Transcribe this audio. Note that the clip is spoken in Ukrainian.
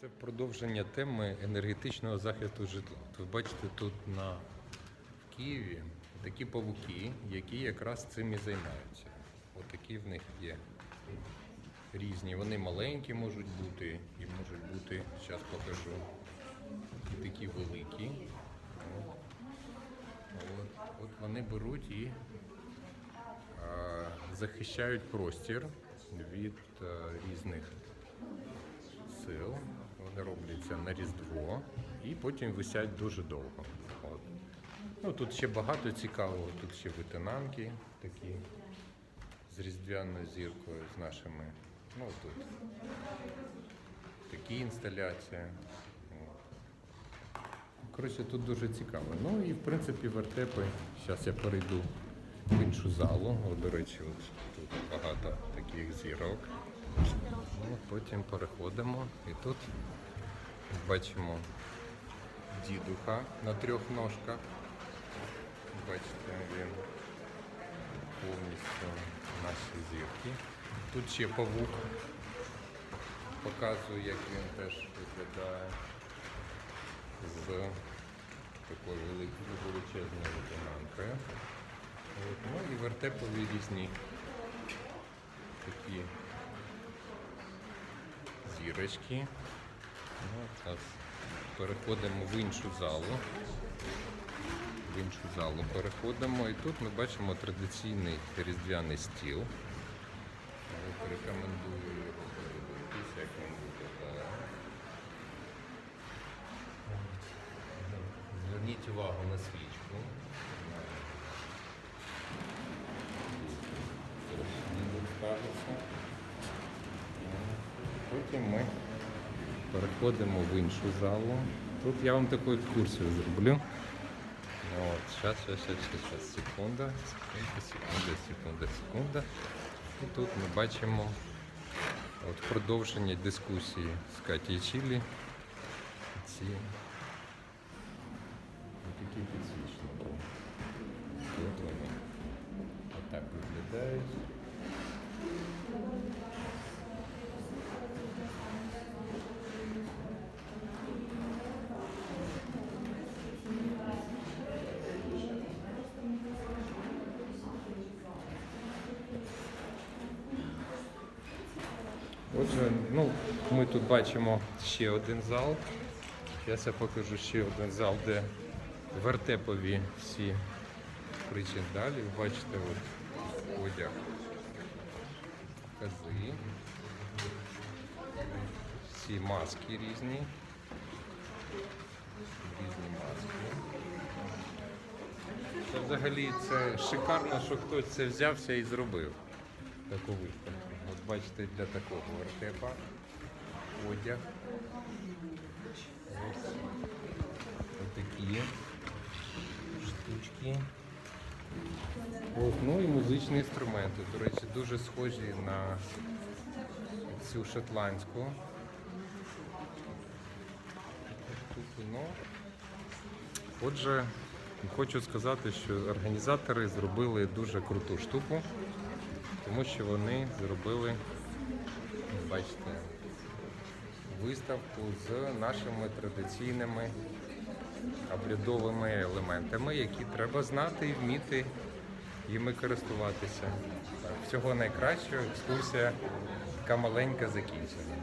Це продовження теми енергетичного захисту житла. Ви бачите тут на в Києві такі павуки, які якраз цим і займаються. Отакі в них є різні. Вони маленькі можуть бути і можуть бути, зараз покажу, і такі великі. От, от, вони беруть і е, захищають простір від е, різних сил. Вони робляться на Різдво і потім висять дуже довго. От. Ну, тут ще багато цікавого. Тут ще витинанки такі з різдвяною зіркою, з нашими. Ну тут такі інсталяції. Коротше, тут дуже цікаво. Ну і в принципі вертепи. Зараз я перейду в іншу залу. О, до речі, от тут багато таких зірок. Ну, потім переходимо і тут бачимо дідуха на трьох ножках. Бачите, він повністю наші зірки. Тут ще павук. Показую, як він теж виглядає з такою величезною лейтенанткою. Ну і вертепові різні такі зірочки. Ну, зараз переходимо в іншу залу. В іншу залу переходимо. І тут ми бачимо традиційний різдвяний стіл. Рекомендую його подивитися, як він виглядає. Зверніть увагу на свічку. Потім ми переходимо в іншу залу. Тут я вам таку екскурсію зроблю. От, зараз, зараз, зараз, секунда, секунда, секунда, секунда, секунда. І тут ми бачимо от продовження дискусії з Катією Чілі. Ці такі підсвічники. Отак виглядають. Отже, ну, ми тут бачимо ще один зал. Я покажу ще один зал, де вертепові всі причиндалі. Ви бачите от, одяг кози. Всі маски різні. Різні маски. Це взагалі це шикарно, що хтось це взявся і зробив таку виставку. Бачите, для такого вертепа одяг. Ось такі штучки. От, ну і музичні інструменти. До речі, дуже схожі на цю шотландську. Ну, Отже, хочу сказати, що організатори зробили дуже круту штуку, тому що вони зробили, бачите, виставку з нашими традиційними обрядовими елементами, які треба знати і вміти їми користуватися. Всього найкращого, екскурсія така маленька закінчена.